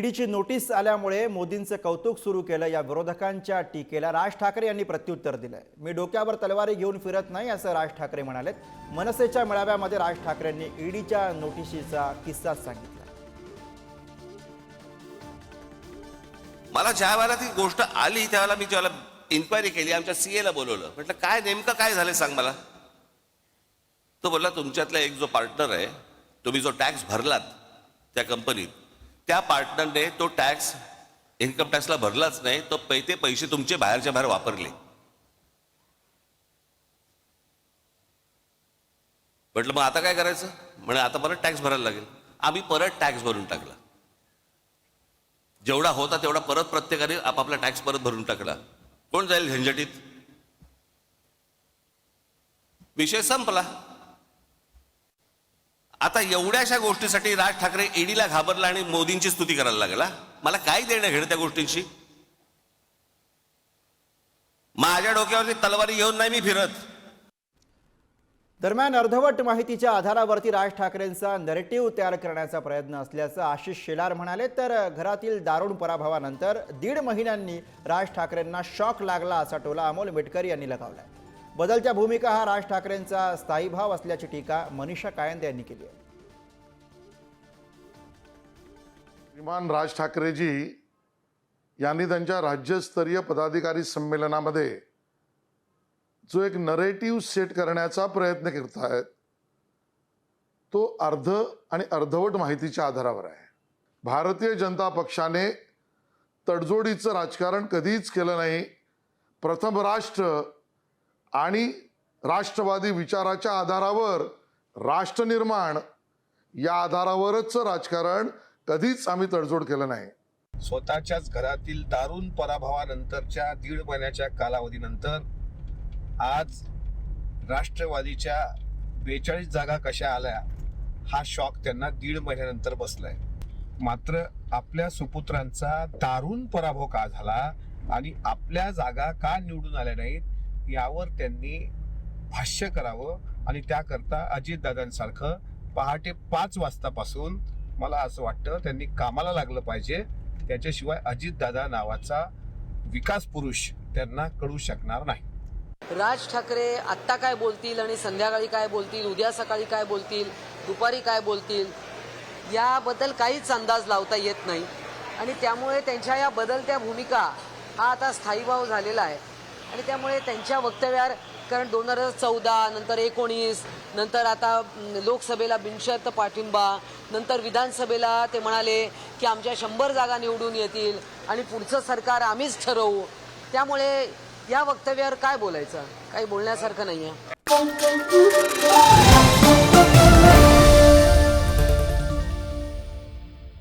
ईडीची notice आल्यामुळे मोदींचं कौतुक सुरू केलं या विरोधकांच्या टीकेला राज ठाकरे यांनी प्रत्युत्तर दिलंय. मी डोक्यावर तलवारी घेऊन फिरत नाही असं राज ठाकरे म्हणालेत. मनसेच्या मेळाव्यामध्ये राज ठाकरेंनी ईडीच्या नोटिशीचा किस्सा सांगितला. मला ज्या वेळेला ती गोष्ट आली त्यावेळेला मी ज्याला इन्क्वायरी केली आमच्या सीए ला बोलवलं. म्हटलं काय नेमकं काय झालं सांग मला? तो बोलला तुमच्यातला एक जो पार्टनर आहे तुम्ही जो टॅक्स भरलात त्या कंपनीत त्या पार्टनरने तो टॅक्स इन्कम टॅक्सला भरलाच नाही तो पै ते पैसे तुमचे बाहेरच्या बाहेर वापरले. म्हटलं मग आता काय करायचं? म्हणे आता परत टॅक्स भरायला लागेल. आम्ही परत टॅक्स भरून टाकला. जेवढा होता तेवढा परत प्रत्येकाने आपापला टॅक्स परत भरून टाकला. कोण जाईल झंझटीत? विषय संपला. आता एवढ्याशा गोष्टीसाठी राज ठाकरे ईडीला घाबरला आणि मोदींची स्तुती करायला लागला. मला काय देणं घेणं त्या गोष्टींशी? माझ्या डोक्यावरती तलवारी घेऊन नाही मी फिरत. दरम्यान अर्धवट माहितीच्या आधारावरती राज ठाकरेंचा नरेटिव्ह तयार करण्याचा प्रयत्न असल्याचं आशिष शेलार म्हणाले तर घरातील दारुण पराभवानंतर दीड महिन्यांनी राज ठाकरेंना शॉक लागला असा टोला अमोल मिटकरी यांनी लगावलाय. बदलच्या भूमिका हा राज ठाकरेंचा स्थायी भाव असल्याची टीका मनीषा कायंदे यांनी केली आहे. श्रीमान राज ठाकरेजी यांनी त्यांच्या राज्यस्तरीय पदाधिकारी संमेलनामध्ये जो एक नरेटिव्ह सेट करण्याचा प्रयत्न करत आहेत तो अर्ध आणि अर्धवट माहितीच्या आधारावर आहे. भारतीय जनता पक्षाने तडजोडीचं राजकारण कधीच केलं नाही. प्रथम राष्ट्र आणि राष्ट्रवादी विचाराच्या आधारावर राष्ट्रनिर्माण या आधारावरच राजकारण कधीच आम्ही तडजोड केलं नाही. स्वतःच्याच घरातील दारुण पराभवानंतरच्या दीड महिन्याच्या कालावधीनंतर आज राष्ट्रवादीच्या बेचाळीस जागा कशा आल्या हा शॉक त्यांना दीड महिन्यानंतर बसलाय. मात्र आपल्या सुपुत्रांचा दारुण पराभव का झाला आणि आपल्या जागा का निवडून आल्या नाहीत यावर त्यांनी भाष्य करावं आणि त्याकरता अजितदादांसारखं पहाटे पाच वाजतापासून मला असं वाटतं त्यांनी कामाला लागलं पाहिजे. त्याच्याशिवाय अजितदादा नावाचा विकास पुरुष त्यांना कळू शकणार नाही. राज ठाकरे आत्ता काय बोलतील आणि संध्याकाळी काय बोलतील उद्या सकाळी काय बोलतील दुपारी काय बोलतील याबद्दल काहीच अंदाज लावता येत नाही. आणि त्यामुळे त्यांच्या या बदलत्या भूमिका हा आता स्थायीभाव झालेला आहे. आणि त्यामुळे त्यांच्या वक्तव्यावर कारण दोन हजार चौदा नंतर एकोणीस नंतर आता लोकसभेला बिनशर्त पाठिंबा नंतर विधानसभेला ते म्हणाले की आमच्या शंभर जागा निवडून येतील आणि पुढचं सरकार आम्हीच ठरवू. त्यामुळे या वक्तव्यावर काय बोलायचं? काही बोलण्यासारखं नाही आहे